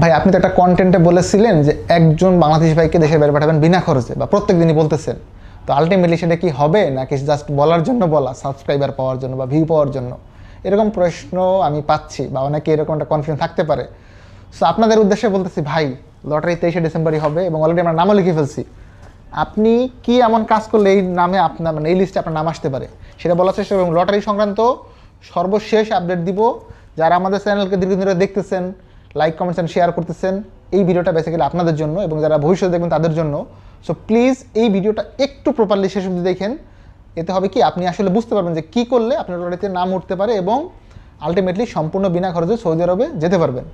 ভাই, আপনি তো একটা কন্টেন্টে বলেছিলেন যে একজন বাংলাদেশ ভাইকে দেশের বাইরে পাঠাবেন বিনা খরচে বা প্রত্যেক দিনই বলতেছেন। তো আলটিমেটলি সেটা কি হবে? নাকি জাস্ট বলার জন্য বলা সাবস্ক্রাইবার পাওয়ার জন্য বা ভিউ পাওয়ার জন্য? এরকম প্রশ্ন আমি পাচ্ছি বা অনেকে এরকম একটা কনফিডেন্স থাকতে পারে। সো আপনাদের উদ্দেশ্যে বলতেছি, ভাই লটারি তেইশে ডিসেম্বরই হবে এবং অলরেডি আমরা নামও লিখে ফেলছি। আপনি কি এমন কাজ করলে এই নামে আপনার মানে এই লিস্টে আপনার নাম আসতে পারে? সেটা বলার চেষ্টা এবং লটারি সংক্রান্ত সর্বশেষ আপডেট দিব। যারা আমাদের চ্যানেলকে দীর্ঘদিন ধরে দেখতেছেন লাইক কমেন্টস অ্যান্ড শেয়ার করতেছেন। এই ভিডিওটা বেসিক্যালি আপনাদের জন্য এবং যারা ভবিষ্যতে দেখবেন তাদের জন্য। সো প্লিজ এই ভিডিওটা একটু প্রপারলি শেষ অবধি দেখেন। এতে হবে কি? আপনি আসলে বুঝতে পারবেন যে কী করলে আপনার লটারিতে নাম উঠতে পারে এবং আলটিমেটলি সম্পূর্ণ বিনা খরচে সৌদি আরবে যেতে পারবেন।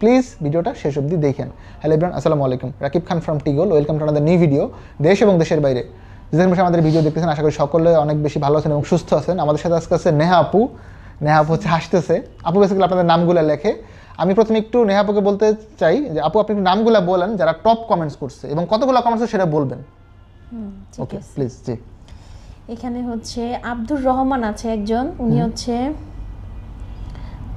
প্লিজ ভিডিওটা শেষ অবধি দেখেন। হ্যালো ইব্রান আসসালামু আলাইকুম। রাকিব খান ফ্রম টিগোল ওয়েলকাম টু আমাদের নিউ ভিডিও দেশ এবং দেশের বাইরে। যেখানে বসে আমাদের ভিডিও দেখতেছেন, আশা করি সকলে অনেক বেশি ভালো আছেন এবং সুস্থ আছেন। আমাদের সাথে আজকে আছে নেহা আপু। নেহা আপু হচ্ছে হাসতেছে। আপু বেসিক্যালি আপনাদের নামগুলো লেখে। আমি প্রথমে একটু নেহা আপুকে বলতে চাই যে আপু আপনি একটু নামগুলো বলেন যারা টপ কমেন্টস করছে এবং কতগুলো কমেন্টস সেটা বলবেন। ওকে প্লিজ জি। এখানে হচ্ছে আব্দুর রহমান আছে একজন উনি হচ্ছে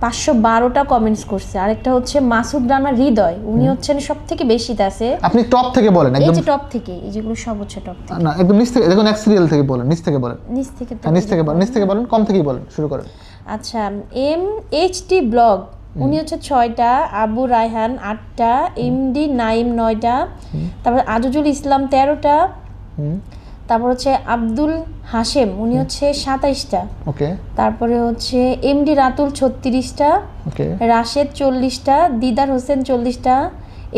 পাঁচশো বারোটা কমেন্টস করছে। আরেকটা হচ্ছে মাসুদ রানা হৃদয় উনি হচ্ছেন সব থেকে বেশিতে আছে। আপনি টপ থেকে বলেন এই যে টপ থেকে এই যেগুলো সব হচ্ছে টপ থেকে। না একদম নিচ থেকে দেখুন এক সিরিয়াল থেকে বলেন নিচ থেকে বলেন। নিচ থেকে হ্যাঁ নিচ থেকে বলেন নিচ থেকে বলেন কম থেকেই বলেন শুরু করেন। আচ্ছা এম এইচ টি ব্লগ উনি হচ্ছে ছয়টা আবু রায়হান আটটা এমডি নাইম নয়টা তারপর আজিজুল ইসলাম তেরোটা তারপর হচ্ছে আব্দুল হাশেম উনি হচ্ছে সাতাইশটা। ওকে। তারপরে হচ্ছে এমডি রাতুল ছত্রিশটা রাশেদ চল্লিশটা দিদার হোসেন চল্লিশটা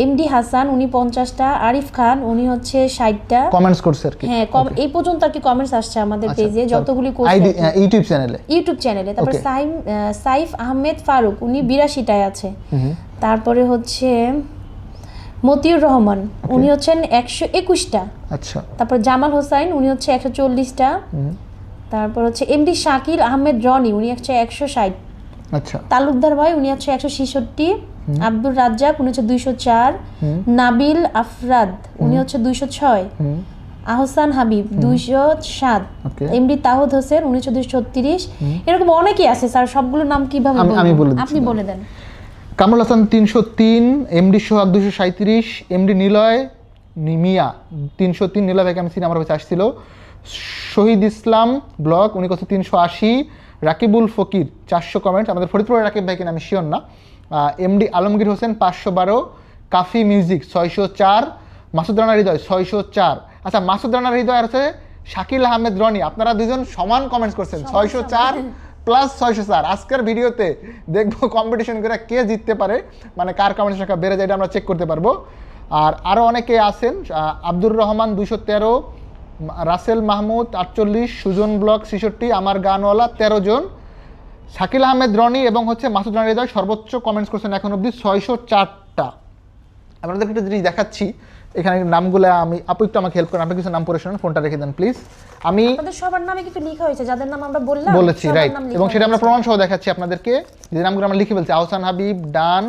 এমডি হাসান উনি পঞ্চাশটা আরিফ খান উনি হচ্ছে ষাটটা। কমেন্টস করছে আর কি। হ্যাঁ এই পর্যন্ত আর কি কমেন্টস আসছে আমাদের আচ্ছা, পেজে যতগুলি আর কি। ইউটিউব চ্যানেলে ইউটিউব চ্যানেলে তারপর সাইম সাইফ আহমেদ ফারুক উনি বিরাশিটায় আছে। তারপরে হচ্ছে মতিউর রহমান উনি হচ্ছেন একশো একুশটা। আচ্ছা। তারপর জামাল হোসাইন উনি হচ্ছে একশো চল্লিশটা। তারপর হচ্ছে এমডি শাকিল আহমেদ রনি উনি হচ্ছে একশো ষাট। আচ্ছা। তালুকদার ভাই উনি হচ্ছে একশো ছেষট্টি। আব্দুর রাজ্জাক উনি হচ্ছে দুইশো চার। নাবিল আফরাদ উনি হচ্ছে দুইশো ছয়। আহসান হাবিব দুইশো সাত। এমডি তাহুদ হোসেন উনি হচ্ছে দুইশো ছত্রিশ। এরকম অনেকেই আছে স্যার সবগুলোর নাম কীভাবে আমি- আমি বলে আপনি বলে দেন। কামরুল হাসান তিনশো তিন এমডি সোহাগ দুশো সাঁত্রিশ এমডি নিলয় নিমিয়া তিনশো তিন নিলয় ভাইকে আমি চিনি আমার কাছে আসছিল। শহীদ ইসলাম ব্লক উনি করছে তিনশো আশি। রাকিবুল ফকির চারশো কমেন্ট। আমাদের ফরিদপুরের রাকিব ভাইকে আমি শিওর না। এমডি আলমগীর হোসেন পাঁচশো বারো কাফি মিউজিক ছয়শো চার মাসুদ রানা হৃদয় ছয়শো চার। আচ্ছা মাসুদ রানা হৃদয় আর হচ্ছে শাকিল আহমেদ রনি। আপনারা দুজন সমান কমেন্টস করছেন ছয়শো চার প্লাস ছয়শো চার। আজকের ভিডিওতে দেখব কম্পিটিশন করে কে জিততে পারে মানে কার কমেন্ট সংখ্যা বেড়ে যায় এটা আমরা চেক করতে পারব। আর আরও অনেকে আছেন আব্দুর রহমান দুশো তেরো রাসেল মাহমুদ আটচল্লিশ সুজন ব্লক ছেষট্টি আমার গানওয়ালা তেরো জন। শাকিল আহমেদ রনি এবং হচ্ছে মাসুদ রানা হৃদয় সর্বোচ্চ কমেন্টস করছেন এখন অবধি ছয়শো চারটা। আপনাদেরকে একটা জিনিস দেখাচ্ছি। এখানে নামগুলো আমি আপু একটু আমাকে হেল্প করেন আপনি কিছু নাম পড়ে শোনান ফোনটা রেখে দেন প্লিজ আমি আমাদের সবার নামে কিছু লেখা হয়েছে যাদের নাম আমরা বললাম বলেছি রাইট এবং সেটা আমরা প্রমাণ সহ দেখাচ্ছি আপনাদেরকে। যে নামগুলো আমরা লিখে ফেলছি আহসান হাবিব ডান।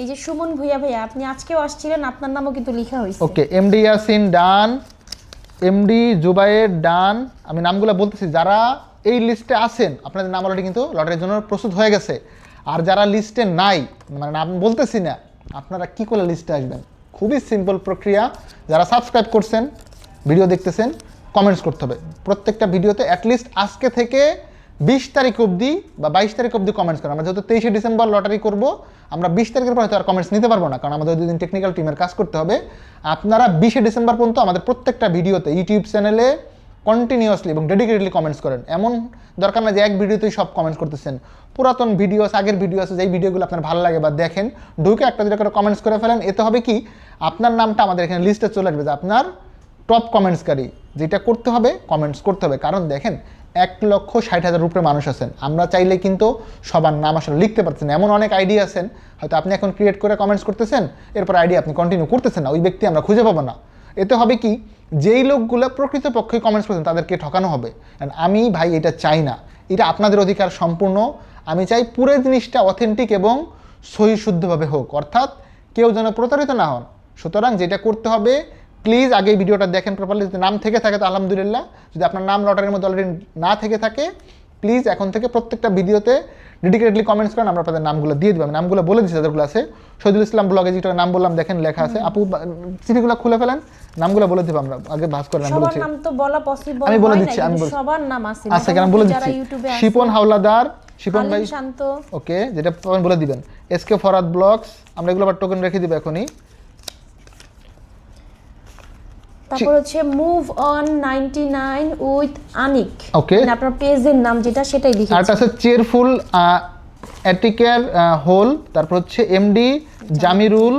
এই যে সুমন ভুইয়া ভাইয়া আপনি আজকেও আসছিলেন আপনার নামও কিন্তু লেখা হয়েছে। Okay MD Yasin done. MD Jubair done. আমি নামগুলো বলতেছি যারা এই লিস্টে আছেন, আপনাদের নাম অলরেডি কিন্তু লটারির জন্য প্রস্তুত হয়ে গেছে। আর যারা লিস্টে নাই মানে নাম বলতেছি না, আপনারা কি করে লিস্টে আসবেন? খুবই সিম্পল প্রক্রিয়া, যারা সাবস্ক্রাইব করছেন ভিডিও দেখতেছেন কমেন্টস করতে হবে। প্রত্যেকটা ভিডিওতে অ্যাটলিস্ট আজকে থেকে বিশ তারিখ অবধি বা বাইশ তারিখ অবধি কমেন্টস করেন। আমরা যেহেতু তেইশে ডিসেম্বর লটারি করব, আমরা বিশ তারিখের পর হয়তো আর কমেন্টস নিতে পারব না, কারণ আমাদের দুদিন টেকনিক্যাল টিমের কাজ করতে হবে। আপনারা বিশে ডিসেম্বর পর্যন্ত আমাদের প্রত্যেকটা ভিডিওতে ইউটিউব চ্যানেলে কন্টিনিউয়াসলি এবং ডেডিকেটেডলি কমেন্টস করেন। এমন দরকার না যে এক ভিডিওতেই সব কমেন্টস করতেছেন। পুরাতন ভিডিও আগের ভিডিও আছে যেই ভিডিওগুলো আপনার ভালো লাগে বা দেখেন, ঢুকে একটা দুটো করে কমেন্টস করে ফেলেন। এতে হবে কি? আপনার নামটা আমাদের এখানে লিস্টে চলে আসবে যে আপনার টপ কমেন্টসকারী যেটা করতে হবে কমেন্টস করতে হবে। কারণ দেখেন, এক লক্ষ ষাট হাজার উপরে মানুষ আছেন। আমরা চাইলে কিন্তু সবার নাম আসলে লিখতে পারছেন এমন অনেক আইডিয়া আছেন, হয়তো আপনি এখন ক্রিয়েট করে কমেন্টস করতেছেন, এরপর আইডিয়া আপনি কন্টিনিউ করতেছেন না। ওই ব্যক্তি আমরা খুঁজে পাবো না। এতে হবে কি? যেই লোকগুলো প্রকৃতপক্ষে কমেন্টস করছেন তাদেরকে ঠকানো হবে। অ্যান্ড আমি ভাই এটা চাই না। এটা আপনাদের অধিকার সম্পূর্ণ। আমি চাই পুরো জিনিসটা অথেন্টিক এবং সহি শুদ্ধভাবে হোক। অর্থাৎ কেউ যেন প্রতারিত না হন। সুতরাং যেটা করতে হবে প্লিজ আগে ভিডিওটা দেখেন প্রপারলি যদি নাম থেকে থাকে তো আলহামদুলিল্লাহ। যদি আপনার নাম লটারির মধ্যে অলরেডি না থেকে থাকে প্লিজ এখন থেকে প্রত্যেকটা ভিডিওতে ডেডিকেটলি কমেন্টস করেন আমরা আপনাদের নামগুলো দিয়ে দেবো। আমি নামগুলো বলে দিচ্ছি তাদেরগুলো আছে শহীদুল ইসলাম ব্লগে যেটা নাম বললাম দেখেন লেখা আছে। আপু সিটিগুলো খুলে ফেলেন নামগুলো বলে দেবো আমরা। আগে ভাস করে নাম বলেছি। নাম তো বলা পসিবল আমি বলে দিচ্ছি, আমি। সবার নাম আছে। আচ্ছা কেন? বলে দিচ্ছি। শিপন হাওলাদার শিপন ভাই শান্ত। ওকে যেটা বলে দিবেন। এসকে ফরাদ ব্লগস আমরা এগুলো আবার টোকেন রেখে দিব এখনই। তারপর হচ্ছে move on 99 with Anik okay আপনার পেজের নাম যেটা সেটাই আরেকটা লিখেছি আছে চেয়ারফুল অ্যাটিকের হোল তারপর হচ্ছে এমডি জামিরুল।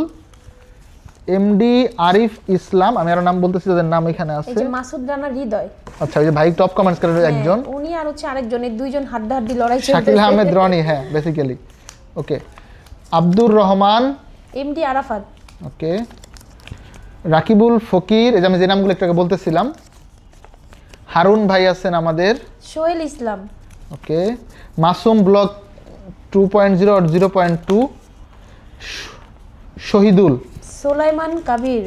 এমডি আরিফ ইসলাম। আমি আরও নাম বলতেছি তাদের নাম এখানে এই যে মাসুদ রানা হৃদয়। আচ্ছা ওই যে ভাই টপ কমেন্টস করে একজন। উনি আর হচ্ছে আরেকজন এই দুইজন হাড্ডাহাড্ডি লড়াই শাকিল আহমেদ রনি হ্যাঁ basically okay Abdur Rahman. MD Arafat. Okay Rakibul Fakir এই যে আমি যে নামগুলো একটু বলতেছিলাম হারুন ভাই আছেন আমাদের। Sohel Islam. Okay Masum block two point zero zero point two Shahidul. Solaiman Kabir.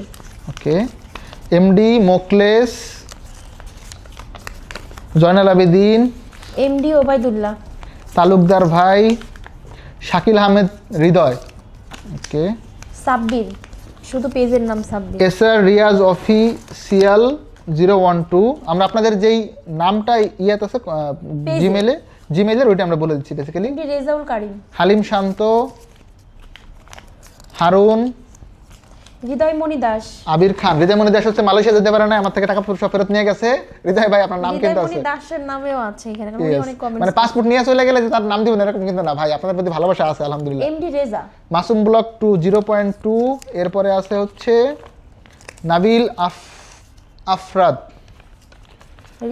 Okay MD Mokles Joynal Abedin MD Obaidullah. Talukdar ভাই শাকিল আহমেদ হৃদয়। ওকে সাব্বির। শুধু পেজের নাম Sabbir. SR Riaz official zero one two. আমরা আপনাদের যেই নামটা ইয়াত আছে। জিমেলে জিমেলের ওইটা আমরা বলে দিচ্ছি বেসিক্যালি রেজাউল কারিম। হালিম শান্ত হারুন দাস। আবির খান দাস হচ্ছে মালয়েশিয়া যেতে পারে না আমার থেকে টাকা সব ফেরত নিয়ে গেছে। হৃদয় ভাই আপনার নাম কিন্তু আছে। দাসের নামেও আছে এখানে. অনেক মানে পাসপোর্ট নিয়ে চলে গেলে তার নাম দিবেন এরকম কিন্তু না ভাই আপনাদের প্রতি ভালোবাসা আছে আলহামদুলিল্লাহ। MD Reza Masum block two zero point two এরপরে আছে হচ্ছে নাবিল আফ আফরাদ।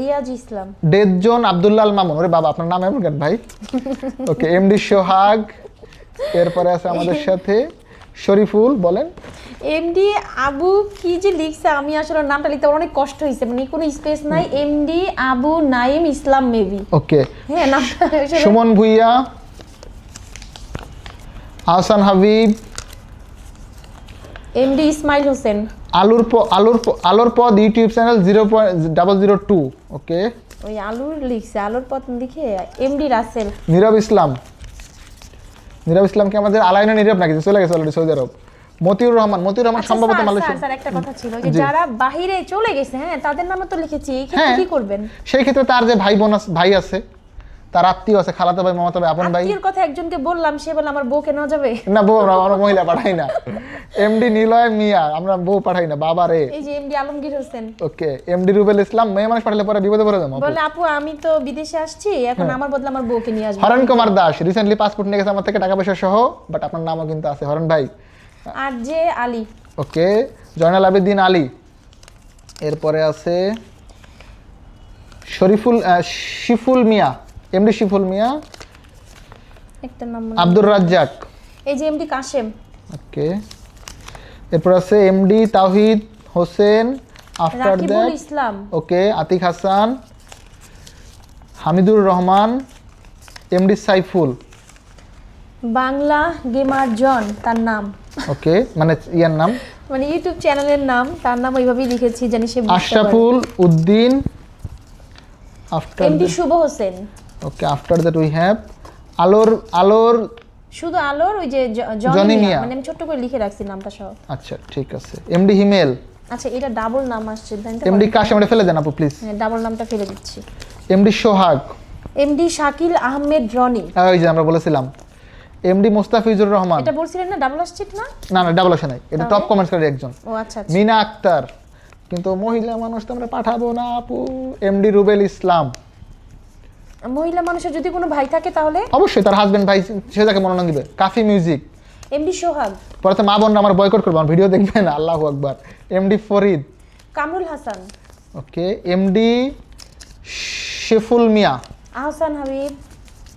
রিয়াজ ইসলাম। Death zone Abdullal Mamun. ওরে বাবা আপনার নাম এমন কেন ভাই? ওকে এমডি সোহাগ। এরপরে আছে আমাদের সাথে শরীফুল বলেন। এমডি আবু কি যে লিখছে আমি আসলে নামটা লিখতে অনেক কষ্ট হয়েছে মানে কোনো স্পেস নাই। MD Abu Naim Islam maybe. Okay. হ্যাঁ নামটা সুমন ভুইয়া আহসান হাবিব এমডি ইসমাইল হোসেন। আলুর প আলুর আলোর পদ YouTube channel zero point double zero two okay. ওই আলুর লিখছে আলুর পথ লিখে এমডি রাসেল। নীরব ইসলাম। নীরব ইসলামকে আমাদের আলাইনা নীরব নাকি? চলে গেছে অলরেডি সৌদি আরব। মতিউর রহমান মতিউর রহমান আচ্ছা, সম্ভবত মালয়েশিয়া স্যার, একটা কথা ছিল যে যারা বাহিরে চলে গেছে হ্যাঁ তাদের নামে তো লিখেছি হ্যাঁ। কি করবেন? সেই ক্ষেত্রে তার যে ভাই বোন ভাই আছে তার আত্মীয় আছে খালাতো ভাই মামাতো ভাই আপন ভাই। আত্মীয়র কথা একজনকে বললাম সে বলে আমার বউকে নেওয়া যাবে? না বউ আমরা আমরা মহিলা পাঠাই না। এমডি নিলয় মিয়া আমরা বউ পাঠাই না বাবা রে। এই যে MD Alamgir Hossain. Okay MD Rubel Islam মেয়ে মানুষ পাঠালে পরে বিপদে পড়ে যাব বলে আপু। আমি তো বিদেশে আসছি এখন হ্যাঁ। আমার বদলে আমার বউকে নিয়ে আসব। হরণ কুমার দাস রিসেন্টলি পাসপোর্ট নিয়ে গেছে আমার থেকে টাকা পয়সা সহ বাট আপনার নামও কিন্তু আছে হরণ ভাই। আর যে আলী। ওকে জয়নাল আবেদিন আলী। এরপরে আছে শরীফুল শিফুল মিয়া। এমডি শিফুল মিয়া একটা নাম মনে- আব্দুর রাজ্জাক। এই যে এমডি কাশেম। ওকে। এরপর আছে MD Tawhid Hossain after that Islam. Okay Atik Hasan Hamidur Rahman MD Saiful. Bangla gamer John তার নাম। ওকে মানে ইয়ার নাম? মানে ইউটিউব চ্যানেলের নাম তার নাম ওইভাবেই লিখেছি জানি সে Ashraful Uddin after MD Shuvo Hossain. Okay after that we have আলোর আলোর শুধু আলোর ওই যে জনি মিয়া। মানে আমি ছোট্ট করে লিখে রাখছি নামটা সহ। আচ্ছা ঠিক আছে। এমডি হিমেল আচ্ছা এটা ডাবল নাম আসছে এমডি কাশেম এটা ফেলে দেন আপু প্লিজ হ্যাঁ ডাবল নামটা ফেলে দিচ্ছি। এমডি সোহাগ। এমডি শাকিল আহমেদ রনি। ওই যে আমরা বলেছিলাম। এমডি মুস্তাফিজুর রহমান। এটা বলছিলেন না ডাবল আসছে না? না না ডাবল আসে নাই। এটা টপ কমেন্টস করে একজন। ও আচ্ছা আচ্ছা। মিনা আক্তার। কিন্তু মহিলা মানুষ তো আমরা পাঠাবো না আপু। এমডি রুবেল ইসলাম। মহিলা মানুষের যদি কোনো ভাই থাকে তাহলে? অবশ্যই তার হাজবেন্ড ভাই সে তাকে মনোনয়ন দিবে। Kafi music MD Sohag. পরে তো মা বোন আমার বয়কট করব আমার ভিডিও দেখবেন। আল্লাহ আকবার। MD Farid. Kamrul Hasan. Okay MD Sheful Miah. Ahsan Habib.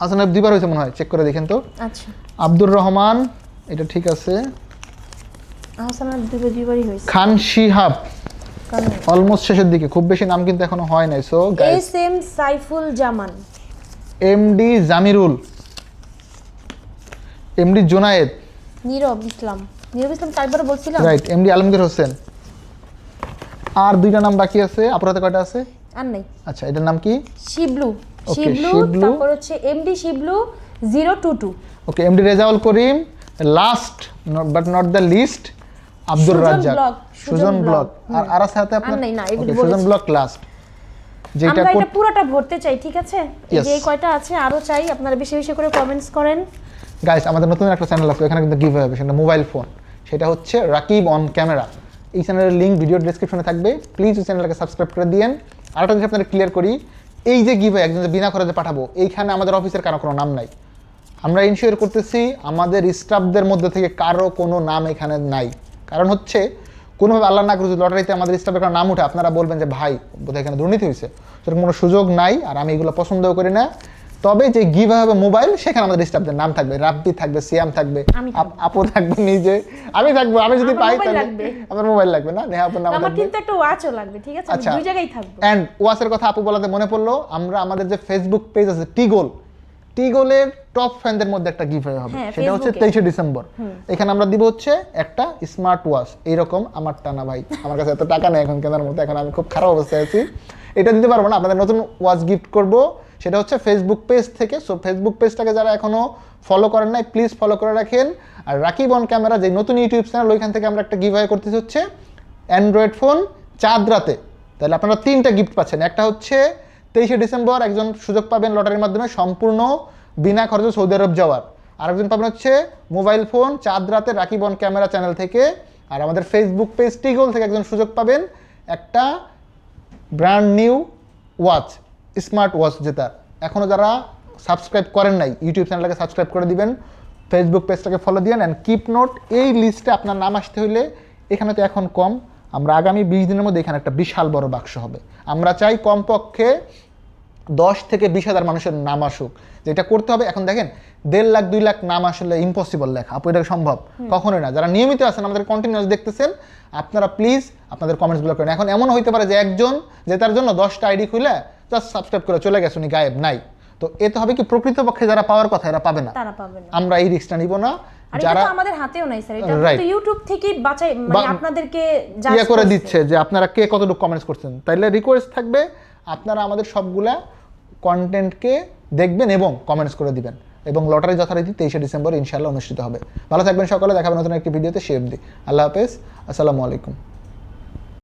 আসলে দুইবার হয়েছে মনে হয় চেক করে দেখেন তো। আচ্ছা। আব্দুর রহমান এটা ঠিক আছে। আহসান হাবিব দুইবার দুইবারই হয়েছে। খান শিহাব। অলমোস্ট শেষের দিকে খুব বেশি নাম কিন্তু এখনও হয় নাই so guys S M Saiful Zaman. MD Jamirul MD Junayed Nirob Islam Nirob Islam চারবার বলছিলাম? রাইট এমডি আলমগীর হোসেন আর দুইটা নাম বাকি আছে? আপনার হাতে কয়টা আছে? আর নাই। আচ্ছা এটার নাম কি? শিবলু। শিবলু। তারপর হচ্ছে MD Shiblu zero two two. Okay MD Rezaul Karim last but not the least Abdur Razzak Sujon block. আর আর সাথে আপনার? আর নাই, না, এগুলি সুজন। ব্লগ লাস্ট যেটা আমরা এটা পুরোটা ভরতে চাই ঠিক আছে? এই যে কয়টা আছে আরও চাই আপনারা বেশি বেশি করে কমেন্টস করেন। গাইস আমাদের নতুন একটা চ্যানেল আছে এখানে কিন্তু গিভ হবে সেটা মোবাইল ফোন সেটা হচ্ছে রাকিব অন ক্যামেরা এই চ্যানেলের লিঙ্ক ভিডিও ডিসক্রিপশনে থাকবে। প্লিজ ওই চ্যানেলটাকে সাবস্ক্রাইব করে দিয়েন। আরেকটা জিনিস আপনাদের ক্লিয়ার করি এই যে গিভ একজন বিনা খরচে পাঠাবো এইখানে আমাদের অফিসের কারও কোনো নাম নাই। আমরা ইনশিওর করতেছি আমাদের স্টাফদের মধ্যে থেকে কারও কোনো নাম এখানে নাই। কারণ হচ্ছে কোনোভাবে আল্লাহ না করে যদি লটারিতে আমাদের স্টাফের কোনো নাম উঠে আপনারা বলবেন যে ভাই বোধহয় এখানে দুর্নীতি হয়েছে। সেরকম কোনো সুযোগ নাই আর আমি এগুলো পছন্দও করি না। তবে যে গিভ হবে মোবাইল সেখানে আমাদের স্টাফদের নাম থাকবে। রাব্বি থাকবে সিয়াম থাকবে আপ- আপু থাকবে নিজে। আমি থাকব আমি যদি পাই তাহলে। আমার মোবাইল লাগবে না? নেহা আপুর নাম আমার কিন্তু একটা ওয়াচও লাগবে ঠিক আছে? আচ্ছা। দুই জায়গায় থাকব। অ্যান্ড ওয়াচের কথা আপু বলাতে মনে পড়ল আমরা আমাদের যে ফেসবুক পেজ আছে টিগোল টিগোলের টপ ফ্যানদের মধ্যে একটা গিফট হবে। হ্যাঁ, সেটা হচ্ছে। তেইশে ডিসেম্বর। এখানে আমরা দিব হচ্ছে একটা স্মার্ট ওয়াচ এইরকম আমার টানা ভাই আমার কাছে এত টাকা নেই এখন কেনার মতো এখন আমি খুব খারাপ অবস্থায় আছি। এটা দিতে পারব না আপনাদের নতুন ওয়াচ গিফট করব। সেটা হচ্ছে ফেসবুক পেজ থেকে। সো ফেসবুক পেজটাকে যারা এখনও ফলো করেন নাই প্লিজ ফলো করে রাখেন। আর রাকিব অন ক্যামেরা যে নতুন ইউটিউব চ্যানেল ওইখান থেকে আমরা একটা গিভ করতেছি হচ্ছে অ্যান্ড্রয়েড ফোন চাঁদ রাতে। তাহলে আপনারা তিনটা গিফট পাচ্ছেন। একটা হচ্ছে তেইশে ডিসেম্বর একজন সুযোগ পাবেন লটারির মাধ্যমে সম্পূর্ণ বিনা খরচে সৌদি আরব যাওয়ার। আরেকজন পাবেন হচ্ছে মোবাইল ফোন, চাঁদ রাতে রাকিব অন ক্যামেরা চ্যানেল থেকে। আর আমাদের ফেসবুক পেজ টিগোল থেকে একজন সুযোগ পাবেন একটা brand new watch smart watch জেতার। এখনও যারা সাবস্ক্রাইব করেন নাই ইউটিউব চ্যানেলটাকে সাবস্ক্রাইব করে দিবেন ফেসবুক পেজটাকে ফলো দিয়েন অ্যান্ড কিপ নোট এই লিস্টে আপনার নাম আসতে হইলে এখানে তো এখন কম। আমরা আগামী বিশ দিনের মধ্যে এখানে একটা বিশাল বড় বাক্স হবে। আমরা চাই কমপক্ষে দশ থেকে বিশ হাজার মানুষের নাম আসুক যেটা করতে হবে। এখন দেখেন দেড় লাখ দুই লাখ নাম আসলে ইম্পসিবল লেখা। আপু এটা সম্ভব? কখনোই না। যারা নিয়মিত আছেন আমাদের কন্টিনিউয়াস দেখতেছেন আপনারা প্লিজ আপনাদের কমেন্টসগুলো করেন। এখন এমন হইতে পারে যে একজন যে তার জন্য দশটা আইডি খুলে জাস্ট সাবস্ক্রাইব করে চলে গেছে উনি গায়েব নাই। তো এতে হবে কি প্রকৃতপক্ষে যারা পাওয়ার কথা এরা পাবে না। আমরা এই রিস্কটা নিব না। যারা আমাদের হাতেও নাই স্যার এটা তো ইউটিউব থেকেই বাঁচাই মানে আপনাদেরকে ইয়ে করে দিচ্ছে যে আপনারা কে কতটুকু কমেন্টস করছেন। তাইলে রিকোয়েস্ট থাকবে আপনারা আমাদের সবগুলা কন্টেন্টকে দেখবেন এবং কমেন্টস করে দিবেন। এবং লটারি যথারীতি তেইশে ডিসেম্বর ইনশাল্লাহ অনুষ্ঠিত হবে। ভালো থাকবেন সকালে দেখাবেন নতুন একটি ভিডিওতে, সে অবধি। আল্লাহ হাফেজ, আসসালামু আলাইকুম।